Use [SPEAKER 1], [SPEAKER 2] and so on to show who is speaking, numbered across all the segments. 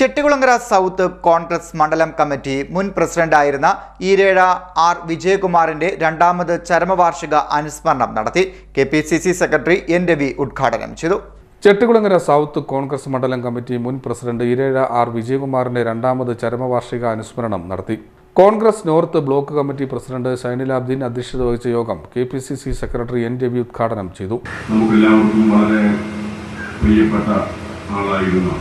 [SPEAKER 1] Chettikulangara south Congress മണ്ഡലം committee മുൻ പ്രസിഡന്റായിരുന്ന ഈരേഴ ആർ വിജയകുമാറിന്റെ രണ്ടാമത് ചരമവാർഷിക അനുസ്മരണം നടത്തി. K P C C secretary N Ravi ഉദ്ഘാടനം ചെയ്തു.
[SPEAKER 2] ചെട്ടികുളങ്ങര സൗത്ത് കോൺഗ്രസ് മണ്ഡലം കമ്മിറ്റി മുൻ പ്രസിഡന്റ് ഈരേഴ ആർ വിജയകുമാറിന്റെ രണ്ടാമത് ചരമവാർഷിക അനുസ്മരണം നടത്തി. Congress north block committee president Shainilabdeen അധ്യക്ഷത വഹിച്ച യോഗം K P C C secretary N Ravi ഉദ്ഘാടനം ചെയ്തു.
[SPEAKER 3] നമുക്കെല്ലാവർക്കും വളരെ പ്രിയപ്പെട്ട ആളായിരുന്ന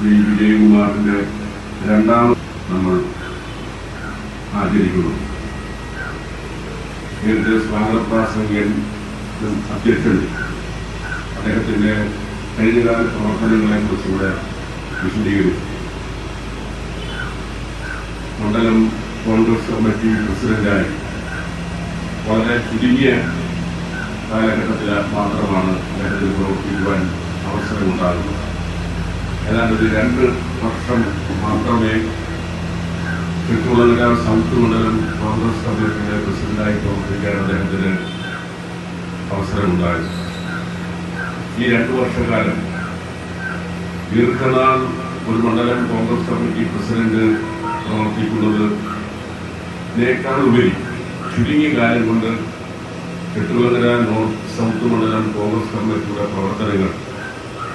[SPEAKER 3] ശ്രീ വിജയകുമാറിന്റെ രണ്ടാമത് നമ്മൾ ആചരിക്കുന്നു. നേരത്തെ സ്വാഗതപ്രാസംഗൻ അധ്യക്ഷൻ അദ്ദേഹത്തിന്റെ കഴിഞ്ഞകാല പ്രവർത്തനങ്ങളെ കുറിച്ചുകൂടെ വിശദീകരിച്ചു. മണ്ഡലം കോൺഗ്രസ് കമ്മിറ്റി പ്രസിഡന്റായി വളരെ ചുരുങ്ങിയ കാലഘട്ടത്തിൽ മാത്രമാണ് അദ്ദേഹത്തിന് പ്രവർത്തിക്കുവാൻ അവസരമുണ്ടാകുന്നത്. ഏതാണ്ട് ഒരു രണ്ട് വർഷം മാത്രമേ ചുറ്റുമുള്ള സൗത്ത് മണ്ഡലം കോൺഗ്രസ് കമ്മിറ്റിയുടെ പ്രസിഡന്റായി പ്രവർത്തിക്കാൻ അദ്ദേഹത്തിന് അവസരമുണ്ടായി. ഈ രണ്ട് വർഷക്കാലം ദീർഘനാൾ ഒരു മണ്ഡലം കോൺഗ്രസ് കമ്മിറ്റി പ്രസിഡന്റ് പ്രവർത്തിക്കുന്നത് നേക്കാൾ ഉപരി ചുരുങ്ങിയ കാലം കൊണ്ട് കെട്ടുകുളങ്ങര നോർത്ത് സൗത്ത് മണ്ഡലം കോൺഗ്രസ് കമ്മിറ്റിയുടെ പ്രവർത്തനങ്ങൾ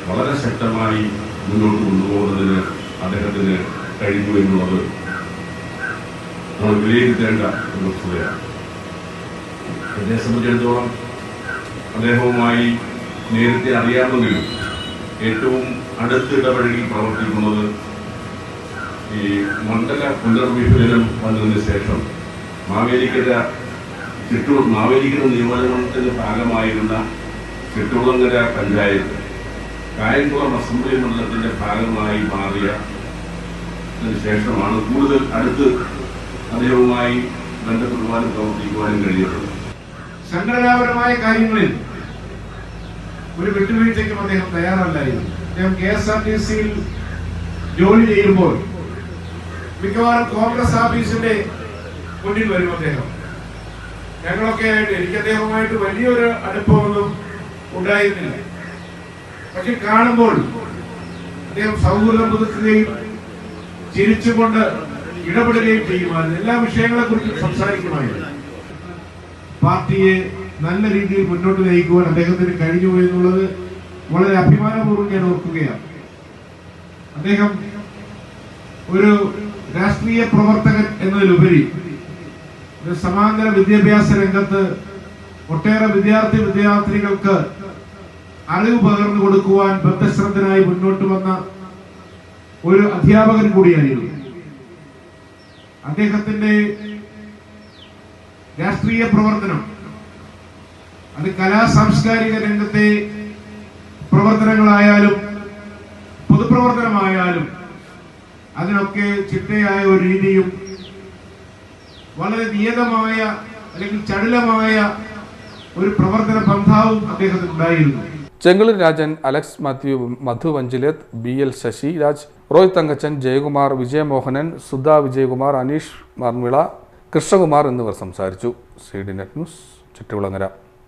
[SPEAKER 3] വളരെ ശക്തമായി മുന്നോട്ട് കൊണ്ടുപോകുന്നതിന് അദ്ദേഹത്തിന് കഴിഞ്ഞു എന്നുള്ളത് നമ്മൾ വിലയിരുത്തേണ്ട ഒരു വസ്തുതയാണ്. എന്നെ സംബന്ധിച്ചിടത്തോളം അദ്ദേഹവുമായി നേരത്തെ അറിയാമെങ്കിലും ഏറ്റവും അടുത്തിടപഴകി പ്രവർത്തിക്കുന്നത് ഈ മണ്ഡല പുനർവിഭജനം വന്നതിന് ശേഷം മാവേലിക്കര ചിറ്റൂർ മാവേലിക്കര നിയമനത്തിന്റെ ഭാഗമായിരുന്ന ചിറ്റൂളങ്ങര പഞ്ചായത്ത് കായംകുളം അസംബ്ലി മണ്ഡലത്തിന്റെ ഭാഗമായി മാറിയ ശേഷമാണ് കൂടുതൽ അടുത്ത് അദ്ദേഹവുമായി ബന്ധപ്പെടുവാനും പ്രവർത്തിക്കുവാനും കഴിയുന്നത്.
[SPEAKER 4] സംഘടനാപരമായ കാര്യങ്ങളിൽ ഒരു വിട്ടുവീഴ്ചയ്ക്കും അദ്ദേഹം തയ്യാറല്ലായിരുന്നു. അദ്ദേഹം കെ എസ് ആർ ടി സിയിൽ ജോലി ചെയ്യുമ്പോൾ മിക്കവാറും കോൺഗ്രസ് ആഫീസിന്റെ മുന്നിൽ വരും അദ്ദേഹം. ഞങ്ങളൊക്കെ ആയിട്ട് എനിക്ക് അദ്ദേഹവുമായിട്ട് വലിയൊരു അടുപ്പമൊന്നും ഉണ്ടായിരുന്നില്ല. പക്ഷെ കാണുമ്പോൾ അദ്ദേഹം സൗഹൃദം പുതുക്കുകയും ചിരിച്ചുകൊണ്ട് ഇടപെടുകയും ചെയ്യുമായിരുന്നു. എല്ലാ വിഷയങ്ങളെ കുറിച്ചും സംസാരിക്കുമായിരുന്നു. പാർട്ടിയെ നല്ല രീതിയിൽ മുന്നോട്ട് നയിക്കുവാൻ അദ്ദേഹത്തിന് കഴിഞ്ഞു എന്നുള്ളത് വളരെ അഭിമാനപൂർവം ഞാൻ ഓർക്കുകയാണ്. അദ്ദേഹം ഒരു രാഷ്ട്രീയ പ്രവർത്തകൻ എന്നതിലുപരി സമാന്തര വിദ്യാഭ്യാസ രംഗത്ത് ഒട്ടേറെ വിദ്യാർത്ഥി വിദ്യാർത്ഥിനികൾക്ക് അറിവ് പകർന്നു കൊടുക്കുവാൻ ബദ്ധശ്രദ്ധനായി മുന്നോട്ട് വന്ന ഒരു അധ്യാപകൻ കൂടിയായിരുന്നു. അദ്ദേഹത്തിന്റെ രാഷ്ട്രീയ പ്രവർത്തനം അത് കലാ സാംസ്കാരിക രംഗത്തെ പ്രവർത്തനങ്ങളായാലും പൊതുപ്രവർത്തനമായാലും അതിനൊക്കെ ചിട്ടയായ ഒരു രീതിയും വളരെ നിയതമായ അല്ലെങ്കിൽ ചടുലമായ ഒരു പ്രവർത്തന പന്ഥാവും അദ്ദേഹത്തിന് ഉണ്ടായിരുന്നു
[SPEAKER 2] Chengalil Rajan Alex Mathew Madhu Vanchilath B L Sasi Raj Roy Thankachan Jayakumar Vijayamohanan Sudha Vijayakumar Aneesh Marmila Krishnakumar എന്നിവർ സംസാരിച്ചു. C D net news Chuttukulangara